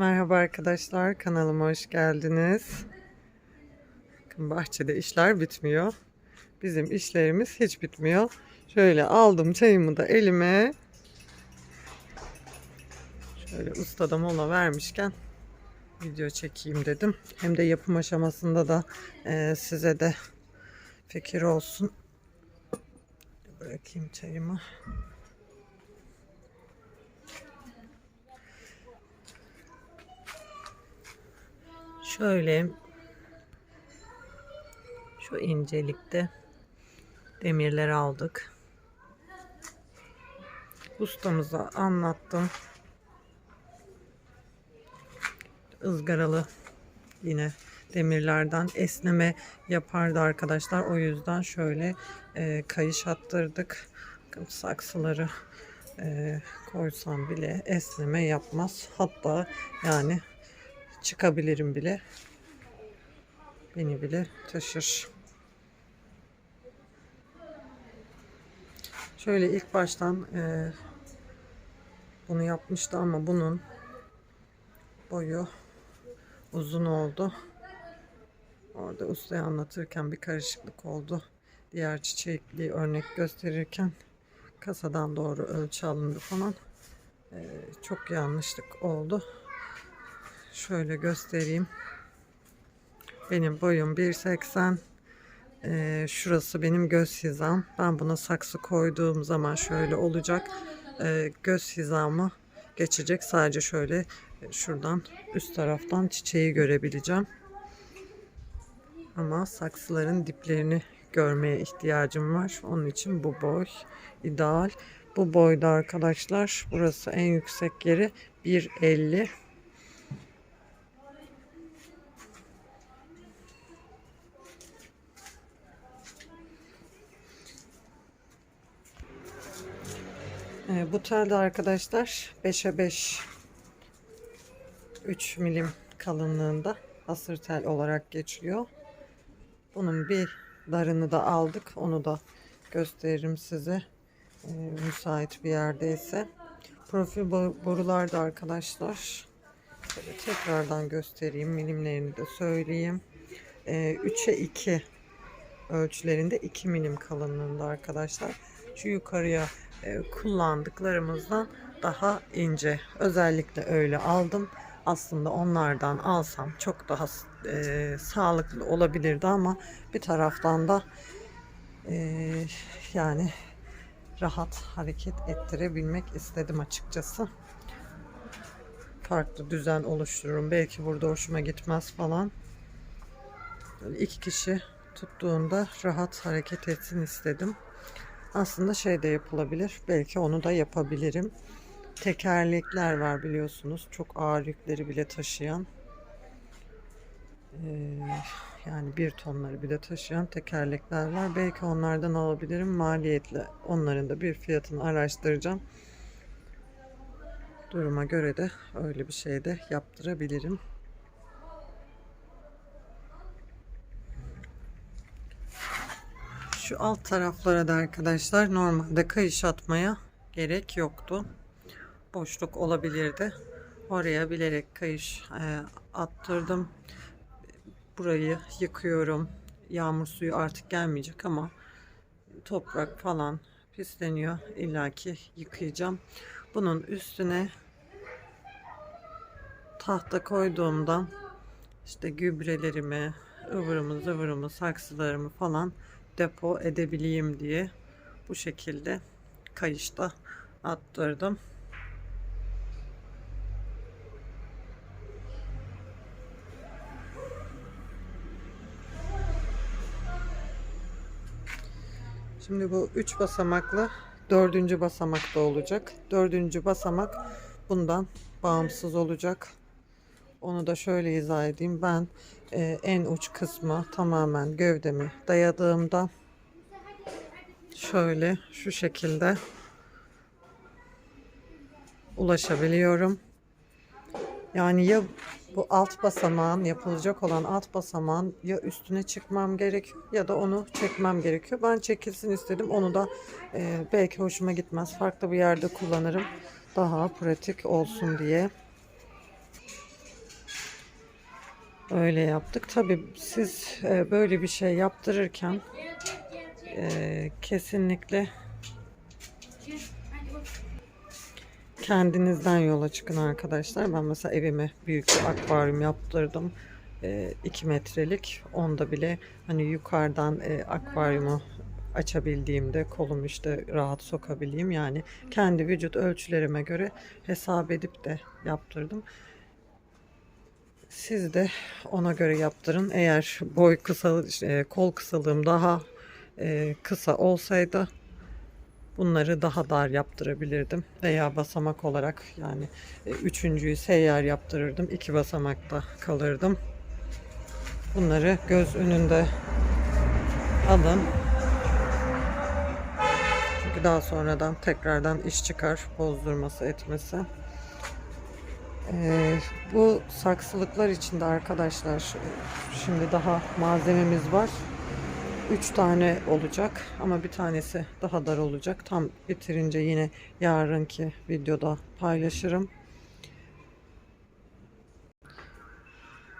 Merhaba arkadaşlar, kanalıma hoş geldiniz. Bakın bahçede işler bitmiyor. Bizim işlerimiz hiç bitmiyor. Şöyle aldım çayımı da elime. Şöyle ustada mola vermişken video çekeyim dedim. Hem de yapım aşamasında da eee, size de fikir olsun. Bırakayım çayımı. Şöyle şu incelikte demirler aldık. Ustamıza anlattım. ızgaralı yine demirlerden esneme yapardı arkadaşlar. O yüzden şöyle e, kayış attırdık. Bakın saksıları e, koysam bile esneme yapmaz. Hatta yani çıkabilirim bile. Beni bile taşır. Şöyle ilk baştan e, bunu yapmıştı ama bunun boyu uzun oldu. Orada ustaya anlatırken bir karışıklık oldu. Diğer çiçekli örnek gösterirken kasadan doğru ölçü alındı falan. E, çok yanlışlık oldu. Şöyle göstereyim. Benim boyum 1.80. Ee, şurası benim göz hizam. Ben buna saksı koyduğum zaman şöyle olacak. Ee, göz hizamı geçecek. Sadece şöyle şuradan üst taraftan çiçeği görebileceğim. Ama saksıların diplerini görmeye ihtiyacım var. Onun için bu boy ideal. Bu boyda arkadaşlar burası en yüksek yeri 1.50. Ee, bu telde arkadaşlar 5'e 5 3 milim kalınlığında hasır tel olarak geçiyor. Bunun bir darını da aldık. Onu da gösteririm size. Ee, müsait bir yerdeyse. Profil bo- borular da arkadaşlar. Şöyle tekrardan göstereyim. Milimlerini de söyleyeyim. Ee, 3'e 2 ölçülerinde 2 milim kalınlığında arkadaşlar. Şu yukarıya e, kullandıklarımızdan daha ince. Özellikle öyle aldım. Aslında onlardan alsam çok daha e, sağlıklı olabilirdi ama bir taraftan da e, yani rahat hareket ettirebilmek istedim açıkçası. Farklı düzen oluştururum. Belki burada hoşuma gitmez falan. Böyle iki kişi tuttuğunda rahat hareket etsin istedim. Aslında şey de yapılabilir. Belki onu da yapabilirim. Tekerlekler var biliyorsunuz. Çok ağır yükleri bile taşıyan. Ee, yani bir tonları bile taşıyan tekerlekler var. Belki onlardan alabilirim. Maliyetli. Onların da bir fiyatını araştıracağım. Duruma göre de öyle bir şey de yaptırabilirim. Şu alt taraflara da arkadaşlar normalde kayış atmaya gerek yoktu. Boşluk olabilirdi. Oraya bilerek kayış e, attırdım. Burayı yıkıyorum. Yağmur suyu artık gelmeyecek ama toprak falan pisleniyor. İlla ki yıkayacağım. Bunun üstüne tahta koyduğumdan işte gübrelerimi, ıvırımı zıvırımı, saksılarımı falan depo edebileyim diye bu şekilde kayışta attırdım. Şimdi bu üç basamaklı dördüncü basamakta olacak. Dördüncü basamak bundan bağımsız olacak. Onu da şöyle izah edeyim. Ben e, en uç kısmı tamamen gövdemi dayadığımda şöyle şu şekilde ulaşabiliyorum. Yani ya bu alt basamağın yapılacak olan alt basamağın ya üstüne çıkmam gerekiyor ya da onu çekmem gerekiyor. Ben çekilsin istedim. Onu da e, belki hoşuma gitmez. Farklı bir yerde kullanırım. Daha pratik olsun diye. Öyle yaptık. Tabii siz e, böyle bir şey yaptırırken e, kesinlikle kendinizden yola çıkın arkadaşlar. Ben mesela evime büyük bir akvaryum yaptırdım. 2 metrelik. Onda bile hani yukarıdan e, akvaryumu açabildiğimde kolumu işte rahat sokabileyim. Yani kendi vücut ölçülerime göre hesap edip de yaptırdım. Siz de ona göre yaptırın. Eğer boy kısa, e, kol kısalığım daha e, kısa olsaydı bunları daha dar yaptırabilirdim. Veya basamak olarak yani e, üçüncüyü seyyar yaptırırdım. iki basamakta kalırdım. Bunları göz önünde alın. Çünkü daha sonradan tekrardan iş çıkar bozdurması etmesi. Ee, bu saksılıklar içinde arkadaşlar şimdi daha malzememiz var. 3 tane olacak ama bir tanesi daha dar olacak. Tam bitirince yine yarınki videoda paylaşırım.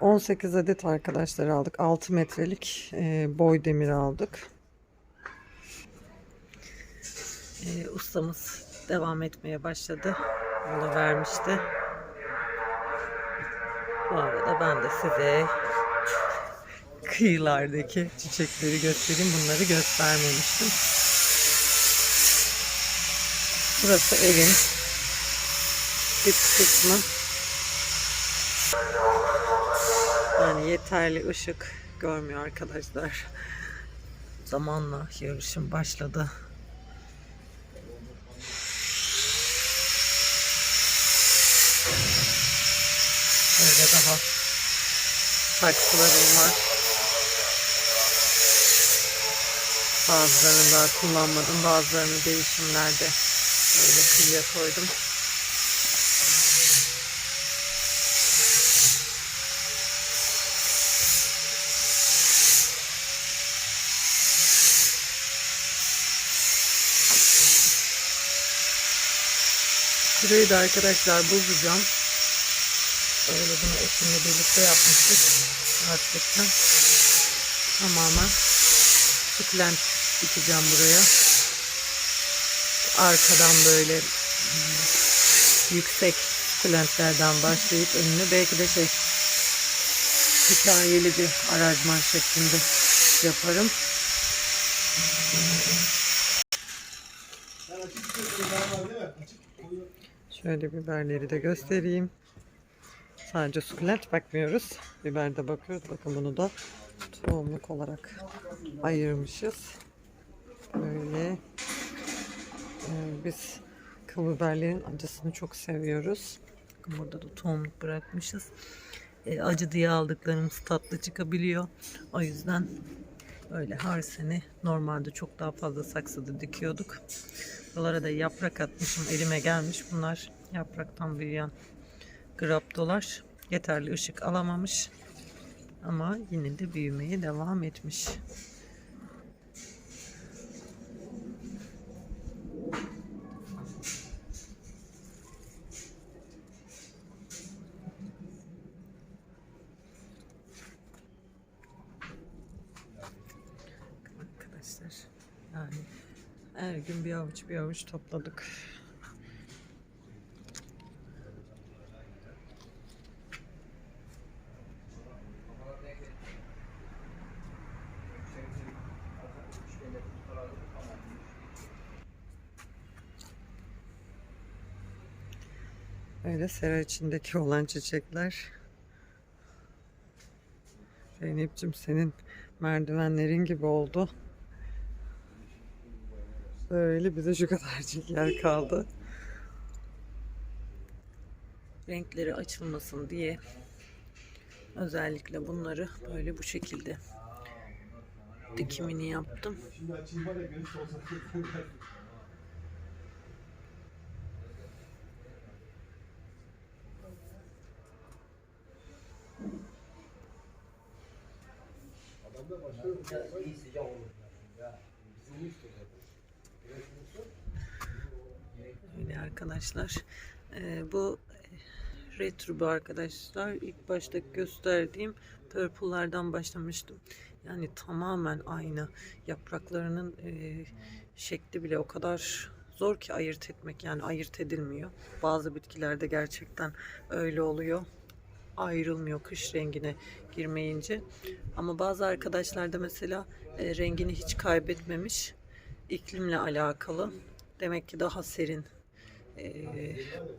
18 adet arkadaşlar aldık. 6 metrelik e, boy demir aldık. E, ustamız devam etmeye başladı. Mola vermişti. Arada ben de size kıyılardaki çiçekleri göstereyim. Bunları göstermemiştim. Burası evin dip kısmı. Yani yeterli ışık görmüyor arkadaşlar. Zamanla yarışım başladı. Öyle daha saksılarım var. Bazılarını daha kullanmadım. Bazılarını değişimlerde böyle kıyıya koydum. Şurayı da arkadaşlar bozacağım. Öyle bunu eşimle birlikte yapmıştık. Artıktan. Tamamen sukulent dikeceğim buraya. Arkadan böyle yüksek sukulentlerden başlayıp önüne belki de şey hikayeli bir aranjman şeklinde yaparım. Şöyle biberleri de göstereyim. Sadece sukulent bakmıyoruz. Biber de bakıyoruz. Bakın bunu da tohumluk olarak ayırmışız. Böyle Ee, biz kıl biberlerin acısını çok seviyoruz. Bakın burada da tohumluk bırakmışız. Ee, acı diye aldıklarımız tatlı çıkabiliyor. O yüzden öyle her sene normalde çok daha fazla saksıda dikiyorduk. Buralara da yaprak atmışım. Elime gelmiş. Bunlar yapraktan büyüyen graptolar. Yeterli ışık alamamış. Ama yine de büyümeye devam etmiş. Arkadaşlar yani her gün bir avuç bir avuç topladık. Öyle sera içindeki olan çiçekler. Zeynep'ciğim senin merdivenlerin gibi oldu. Böyle bize şu kadarcık yer kaldı. Renkleri açılmasın diye özellikle bunları böyle bu şekilde dikimini yaptım. Öyle arkadaşlar. Ee, bu Retro arkadaşlar. İlk başta gösterdiğim purple'lardan başlamıştım. Yani tamamen aynı. Yapraklarının e, şekli bile o kadar zor ki ayırt etmek. Yani ayırt edilmiyor. Bazı bitkilerde gerçekten öyle oluyor. Ayrılmıyor kış rengine girmeyince. Ama bazı arkadaşlarda mesela e, rengini hiç kaybetmemiş. İklimle alakalı. Demek ki daha serin e,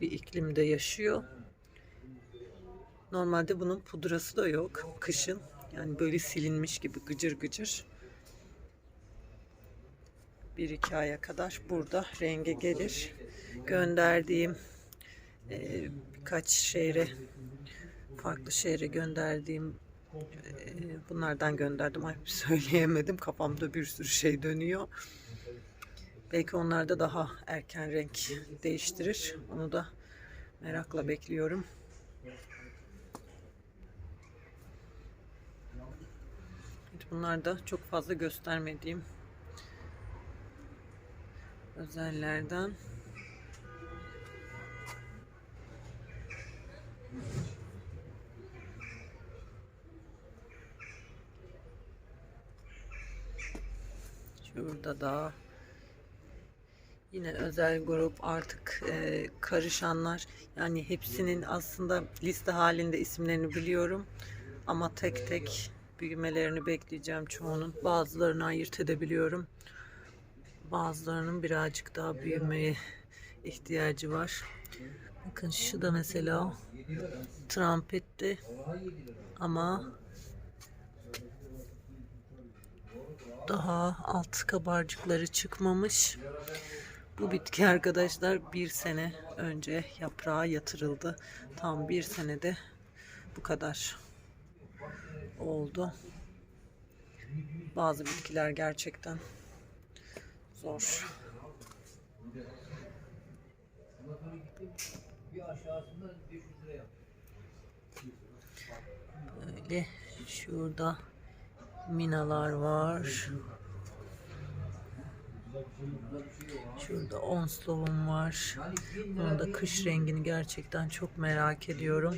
bir iklimde yaşıyor. Normalde bunun pudrası da yok kışın. Yani böyle silinmiş gibi gıcır gıcır. Bir iki aya kadar burada renge gelir. Gönderdiğim e, birkaç şehre farklı şehre gönderdiğim e, bunlardan gönderdim. Ay söyleyemedim. Kafamda bir sürü şey dönüyor. Belki onlarda daha erken renk değiştirir. Onu da merakla bekliyorum. Bunlar da çok fazla göstermediğim özellerden. Şurada da yine özel grup artık e, karışanlar. Yani hepsinin aslında liste halinde isimlerini biliyorum ama tek tek büyümelerini bekleyeceğim çoğunun. Bazılarını ayırt edebiliyorum. Bazılarının birazcık daha büyümeye ihtiyacı var. Bakın şu da mesela trampetti ama daha alt kabarcıkları çıkmamış. Bu bitki arkadaşlar bir sene önce yaprağa yatırıldı. Tam bir senede bu kadar oldu. Bazı bitkiler gerçekten zor. Böyle şurada minalar var. Şurada onslovum var. Bunun da kış rengini gerçekten çok merak ediyorum.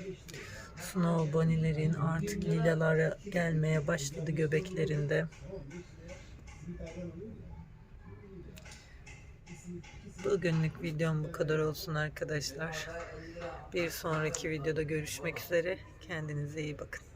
Snow bunny'lerin artık lilalara gelmeye başladı göbeklerinde. Bugünlük videom bu kadar olsun arkadaşlar. Bir sonraki videoda görüşmek üzere. Kendinize iyi bakın.